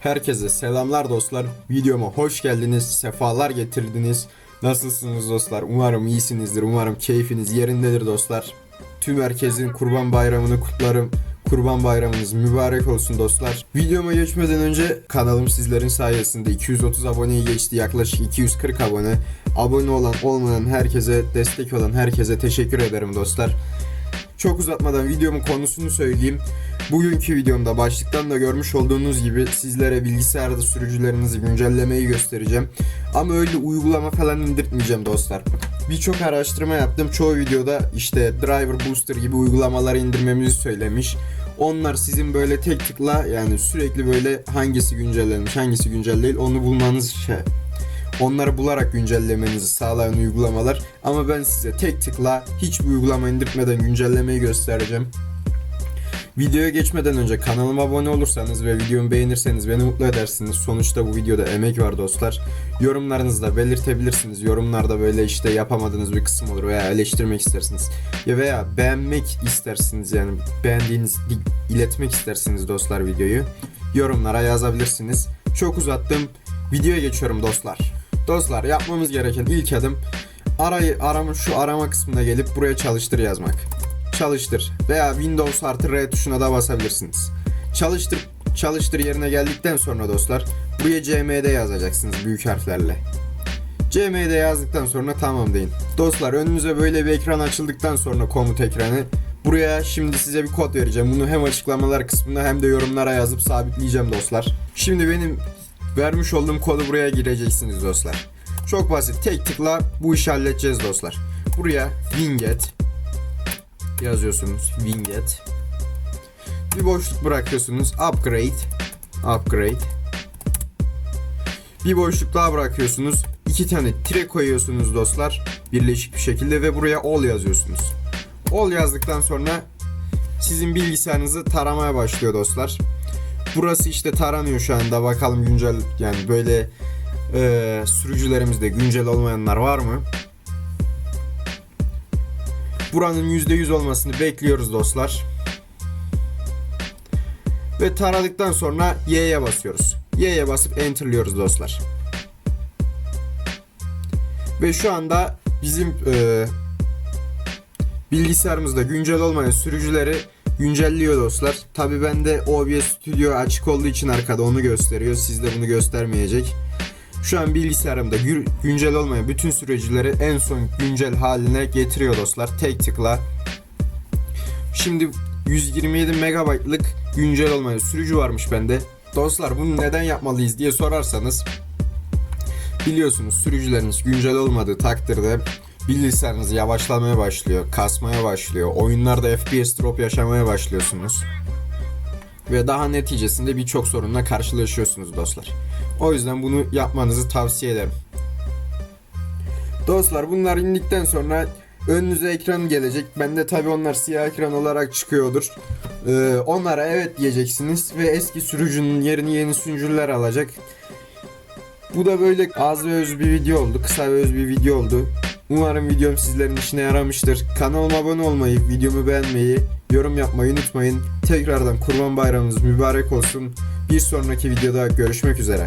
Herkese selamlar dostlar. Videoma hoş geldiniz. Sefalar getirdiniz. Nasılsınız dostlar? Umarım iyisinizdir. Umarım keyfiniz yerindedir dostlar. Tüm herkesin kurban bayramını kutlarım. Kurban bayramınız mübarek olsun dostlar. Videoma geçmeden önce kanalım sizlerin sayesinde 230 aboneyi geçti. Yaklaşık 240 abone. Abone olan olmayan herkese, destek olan herkese teşekkür ederim dostlar. Çok uzatmadan videomun konusunu söyleyeyim. Bugünkü videomda başlıktan da görmüş olduğunuz gibi sizlere bilgisayarda sürücülerinizi güncellemeyi göstereceğim. Ama öyle uygulama falan indirtmeyeceğim dostlar. Birçok araştırma yaptım. Çoğu videoda işte Driver Booster gibi uygulamaları indirmemizi söylemiş. Onlar sizin böyle tek tıkla yani sürekli böyle hangisi güncellenmiş hangisi güncel değil onu bulmanız şey Onları bularak güncellemenizi sağlayan uygulamalar ama ben size tek tıkla hiçbir uygulama indirtmeden güncellemeyi göstereceğim. Videoya geçmeden önce kanalıma abone olursanız ve videomu beğenirseniz beni mutlu edersiniz. Sonuçta bu videoda emek var dostlar. Yorumlarınızı da belirtebilirsiniz. Yorumlarda böyle işte yapamadığınız bir kısım olur veya eleştirmek istersiniz. Ya veya beğenmek istersiniz yani beğendiğiniz iletmek istersiniz dostlar videoyu. Yorumlara yazabilirsiniz. Çok uzattım. Videoya geçiyorum dostlar. Dostlar yapmamız gereken ilk adım arayı arama şu arama kısmına gelip buraya çalıştır yazmak. Çalıştır veya Windows artı R tuşuna da basabilirsiniz. Çalıştır çalıştır yerine geldikten sonra dostlar buraya CMD yazacaksınız büyük harflerle. CMD yazdıktan sonra tamam deyin. Dostlar önünüze böyle bir ekran açıldıktan sonra komut ekranı Buraya şimdi size bir kod vereceğim. Bunu hem açıklamalar kısmında hem de yorumlara yazıp sabitleyeceğim dostlar. Şimdi benim vermiş olduğum kodu buraya gireceksiniz dostlar. Çok basit. Tek tıkla bu işi halledeceğiz dostlar. Buraya winget yazıyorsunuz. Winget. Bir boşluk bırakıyorsunuz. Upgrade. Upgrade. Bir boşluk daha bırakıyorsunuz. İki tane tire koyuyorsunuz dostlar. Birleşik bir şekilde ve buraya all yazıyorsunuz. All yazdıktan sonra sizin bilgisayarınızı taramaya başlıyor dostlar. Burası işte taranıyor şu anda. Bakalım güncel yani böyle e, sürücülerimizde güncel olmayanlar var mı? Buranın %100 olmasını bekliyoruz dostlar. Ve taradıktan sonra Y'ye basıyoruz. Y'ye basıp enterliyoruz dostlar. Ve şu anda bizim e, bilgisayarımızda güncel olmayan sürücüleri güncelliyor dostlar. Tabi bende OBS Studio açık olduğu için arkada onu gösteriyor. Sizde bunu göstermeyecek. Şu an bilgisayarımda gü- güncel olmayan bütün sürücüleri en son güncel haline getiriyor dostlar. Tek tıkla. Şimdi 127 megabaytlık güncel olmayan sürücü varmış bende. Dostlar bunu neden yapmalıyız diye sorarsanız biliyorsunuz sürücüleriniz güncel olmadığı takdirde bilgisayarınız yavaşlamaya başlıyor, kasmaya başlıyor. Oyunlarda FPS drop yaşamaya başlıyorsunuz. Ve daha neticesinde birçok sorunla karşılaşıyorsunuz dostlar. O yüzden bunu yapmanızı tavsiye ederim. Dostlar bunlar indikten sonra önünüze ekran gelecek. Bende tabi onlar siyah ekran olarak çıkıyordur. Ee, onlara evet diyeceksiniz ve eski sürücünün yerini yeni sürücüler alacak. Bu da böyle az ve öz bir video oldu. Kısa ve öz bir video oldu. Umarım videom sizlerin işine yaramıştır. Kanalıma abone olmayı, videomu beğenmeyi, yorum yapmayı unutmayın. Tekrardan Kurban Bayramınız mübarek olsun. Bir sonraki videoda görüşmek üzere.